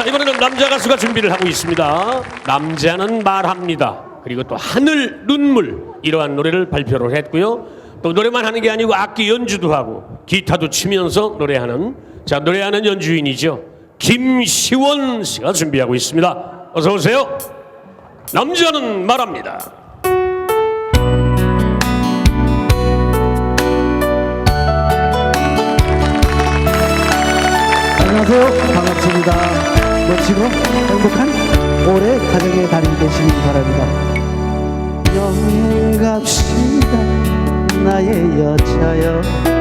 자 이번에는 남자 가수가 준비를 하고 있습니다. 남자는 말합니다. 그리고 또 하늘 눈물 이러한 노래를 발표를 했고요. 또 노래만 하는 게 아니고 악기 연주도 하고 기타도 치면서 노래하는 자 노래하는 연주인이죠. 김시원 씨가 준비하고 있습니다. 어서 오세요. 남자는 말합니다. 안녕하세요. 반갑습니다. 멋지고 행복한 올해 가정의 달이 되시길 바랍니다. 여행 갑시다. 나의 여자여.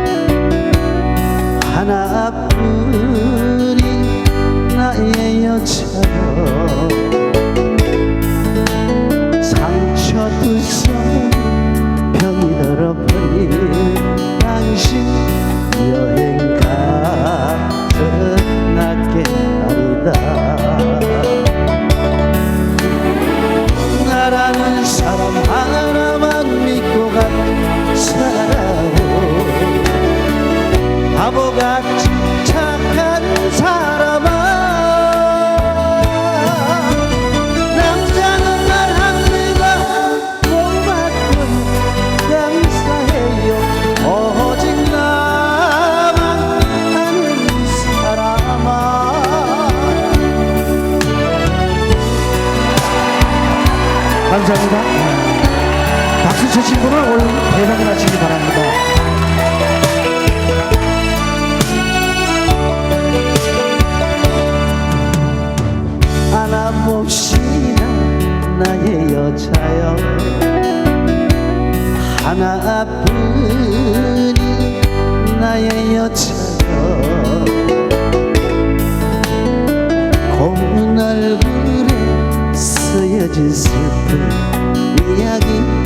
감사합니다. 박수 치신 분은 오늘 대박이 나시기 바랍니다 쓰여진 슬픈 이야기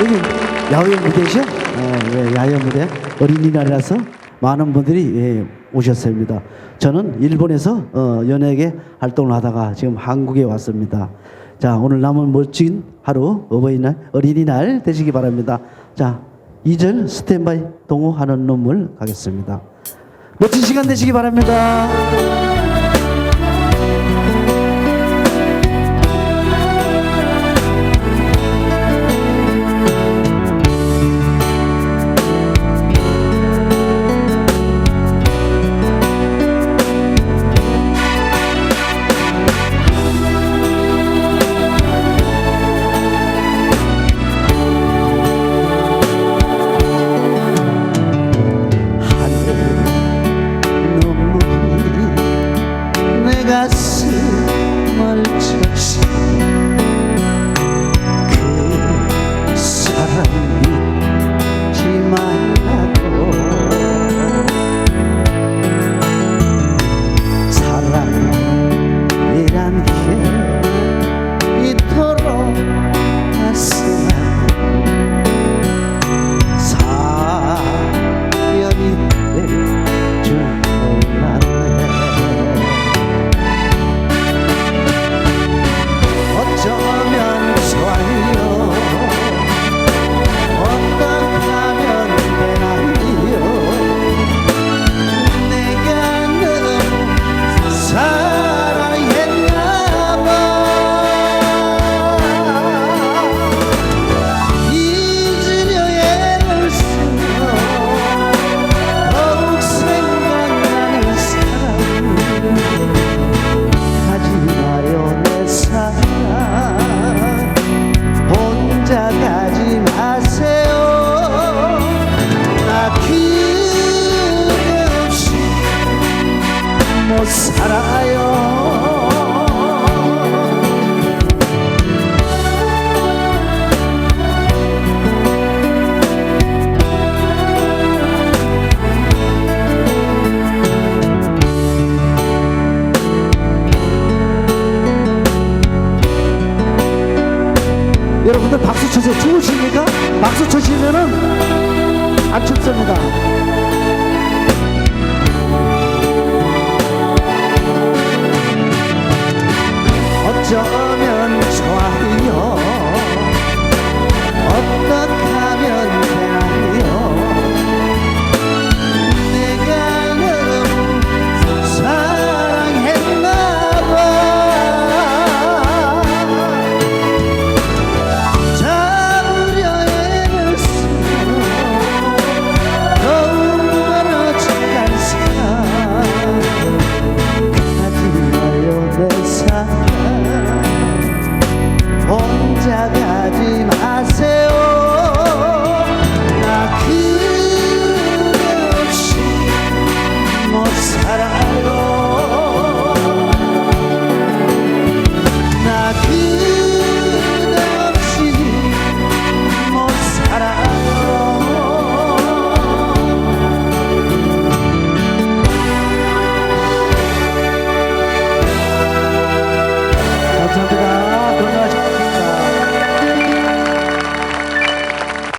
여기 야외 무대죠? 어, 예, 야외 무대 어린이날이라서 많은 분들이 예, 오셨습니다. 저는 일본에서 어, 연예계 활동을 하다가 지금 한국에 왔습니다. 자 오늘 남은 멋진 하루 어버이날 어린이날 되시기 바랍니다. 자 2절 스탠바이 동호하는 눈물 가겠습니다. 멋진 시간 되시기 바랍니다. 박수 쳐시면은